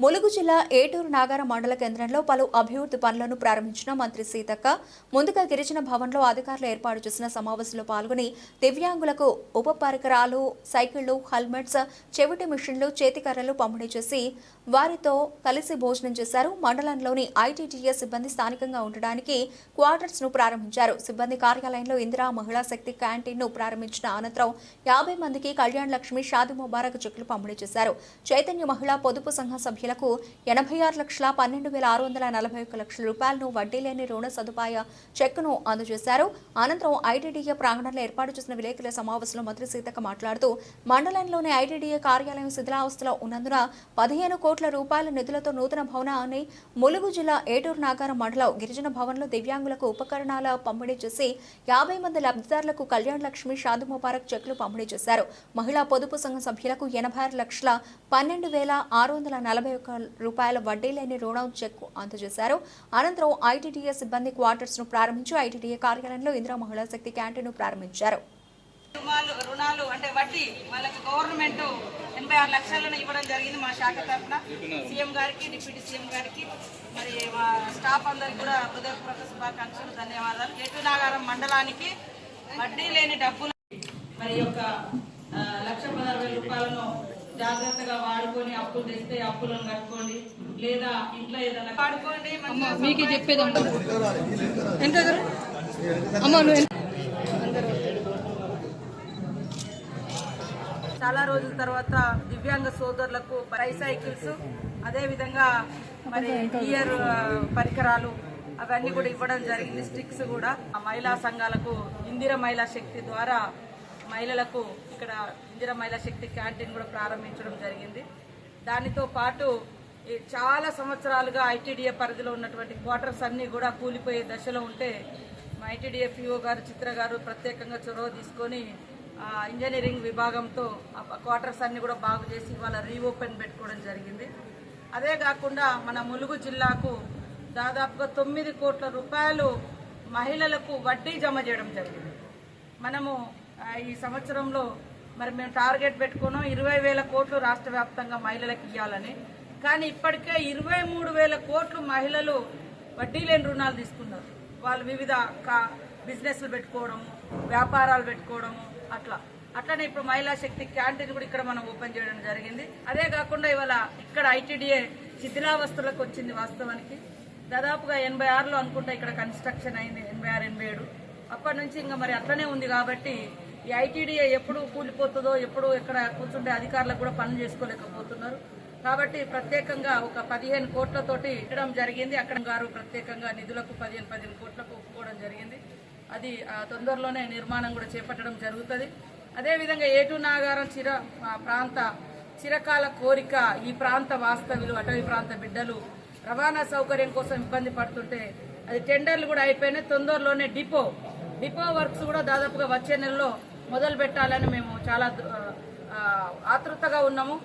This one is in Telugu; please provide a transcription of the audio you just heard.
ములుగు జిల్లా ఏటూరు నాగార మండల కేంద్రంలో పలు అభివృద్ధి పనులను ప్రారంభించిన మంత్రి సీతక్క ముందుగా గిరిజన భవన్లో అధికారులు ఏర్పాటు చేసిన సమావేశంలో పాల్గొని దివ్యాంగులకు ఉప పరికరాలు సైకిళ్ళు హెల్మెట్స్ చెవిటి మిషన్లు చేతికర్రలు పంపిణీ చేసి వారితో కలిసి భోజనం చేశారు. మండలంలోని ఐటీటీఎస్ సిబ్బంది స్థానికంగా ఉండడానికి క్వార్టర్స్ను ప్రారంభించారు. సిబ్బంది కార్యాలయంలో ఇందిరా మహిళా శక్తి క్యాంటీన్ను ప్రారంభించిన అనంతరం యాభై మందికి కళ్యాణ్ లక్ష్మి షాది ముబారక్ చెక్లు పంపిణీ చేశారు. చైతన్య మహిళా పొదుపు సంఘ సభ్యులకు ఎనభై ఆరు లక్షల పన్నెండు వేల ఆరు వందల నలభై ఒక్క లక్షల రూపాయలను వడ్డీ లేని రుణ సదుపాయ చెక్కును అందజేశారు. అనంతరం ఐటీడీఏ ప్రాంగణంలో ఏర్పాటు చేసిన విలేకరుల సమావేశంలో మంత్రి సీతక్క మాట్లాడుతూ మండలంలోని ఐటీడీఏ కార్యాలయం శిథిలావస్థలో ఉన్నందున పదిహేను కోట్ల రూపాయల నిధులతో నూతన భవనాన్ని ములుగు జిల్లా ఏటూరు నాగారం మండలం గిరిజన భవన్లో దివ్యాంగులకు ఉపకరణాల పంపిణీ చేసి యాభై మంది లబ్ధిదారులకు కళ్యాణ్ లక్ష్మి షాదు ముబారక్ చెక్లు పంపిణీ చేశారు. మహిళా పొదుపు సంఘ సభ్యులకు ఎనభై ఆరు లక్షల పన్నెండు వేల ఆరు వందల నలభై ఒక్క రూపాయల వడ్డీ లేని రుణం చెక్ అందజేశారు. అనంతరం ఐటీడీఏ సిబ్బంది క్వార్టర్స్ను ప్రారంభించి ఐటీడీఏ కార్యాలయంలో ఇందిరా మహిళా శక్తి క్యాంటీన్ను ప్రారంభించారు. రుణాలు రుణాలు అంటే వడ్డీ వాళ్ళకి గవర్నమెంట్ ఎనభై ఆరు లక్షలను ఇవ్వడం జరిగింది మా శాఖ తరఫున. సీఎం గారికి డిప్యూటీ సీఎం గారికి మరి మా స్టాఫ్ అందరికి కూడా హృదయపూర్వక శుభాకాంక్షలు ధన్యవాదాలు. ఏటు నాగారం మండలానికి వడ్డీ లేని డబ్బులు మరి యొక్క లక్ష పదహారు వేల రూపాయలను జాగ్రత్తగా వాడుకొని అప్పులు తెస్తే అప్పులను కట్టుకోండి. లేదా ఇంట్లో ఏదైనా వాడుకోండి మీకు చెప్పేది అమ్మ. ఎంత? అమ్మ నువ్వు ఎంత- చాలా రోజుల తర్వాత దివ్యాంగ సోదరులకు బైసైకిల్స్ అదేవిధంగా మరి ఇయర్ పరికరాలు అవన్నీ కూడా ఇవ్వడం జరిగింది. స్టిక్స్ కూడా ఆ మహిళా సంఘాలకు ఇందిర మహిళా శక్తి ద్వారా మహిళలకు ఇక్కడ ఇందిర మహిళా శక్తి క్యాంటీన్ కూడా ప్రారంభించడం జరిగింది. దానితో పాటు ఈ చాలా సంవత్సరాలుగా ఐటీడీఏ పరిధిలో ఉన్నటువంటి క్వార్టర్స్ అన్నీ కూడా కూలిపోయే దశలో ఉంటే మా ఐటీడీఏ పిఓ గారు చిత్ర గారు ప్రత్యేకంగా చొరవ తీసుకొని ఇంజనీరింగ్ విభాగంతో క్వార్టర్స్ అన్ని కూడా బాగు చేసి వాళ్ళ రీఓపెన్ పెట్టుకోవడం జరిగింది. అదే కాకుండా మన ములుగు జిల్లాకు దాదాపుగా తొమ్మిది కోట్ల రూపాయలు మహిళలకు వడ్డీ జమ చేయడం జరిగింది. మనము ఈ సంవత్సరంలో మరి మేము టార్గెట్ పెట్టుకున్నాం ఇరవై వేల కోట్లు రాష్ట్ర వ్యాప్తంగా మహిళలకు ఇవ్వాలని కానీ ఇప్పటికే ఇరవై మూడు వేల కోట్లు మహిళలు వడ్డీ లేని రుణాలు తీసుకున్నారు. వాళ్ళు వివిధ కా బిజినెస్లు పెట్టుకోవడము వ్యాపారాలు పెట్టుకోవడము అట్లా. అట్లనే ఇప్పుడు మహిళా శక్తి క్యాంటీన్ కూడా ఇక్కడ మనం ఓపెన్ చేయడం జరిగింది. అదే కాకుండా ఇవాళ ఇక్కడ ఐటీడీఏ శిథిలావస్థలకు వచ్చింది వాస్తవానికి. దాదాపుగా ఎనభై ఆరులో అనుకుంటా ఇక్కడ కన్స్ట్రక్షన్ అయింది ఎనభై ఆరు ఎనభై ఏడు. అప్పటి నుంచి ఇంకా మరి అట్లనే ఉంది కాబట్టి ఈ ఐటీడీఏ ఎప్పుడు కూలిపోతుందో ఎప్పుడు ఎక్కడ కూర్చుంటే అధికారులకు కూడా పనులు చేసుకోలేకపోతున్నారు. కాబట్టి ప్రత్యేకంగా ఒక పదిహేను కోట్లతోటి ఇవ్వడం జరిగింది. అక్కడ గారు ప్రత్యేకంగా నిధులకు పదిహేను పదిహేను కోట్లకు ఒప్పుకోవడం జరిగింది. అది ఆ, తొందరలోనే నిర్మాణం కూడా చేపట్టడం జరుగుతుంది. అదేవిధంగా ఏటు నాగారం చిర ప్రాంత చిరకాల కోరిక ఈ ప్రాంత వాస్తవ్యులు అటవీ ప్రాంత బిడ్డలు రవాణా సౌకర్యం కోసం ఇబ్బంది పడుతుంటే అది టెండర్లు కూడా అయిపోయినాయి. తొందరలోనే డిపో డిపో వర్క్స్ కూడా దాదాపుగా వచ్చే నెలలో మొదలు పెట్టాలని మేము చాలా ఆతృతగా ఉన్నాము.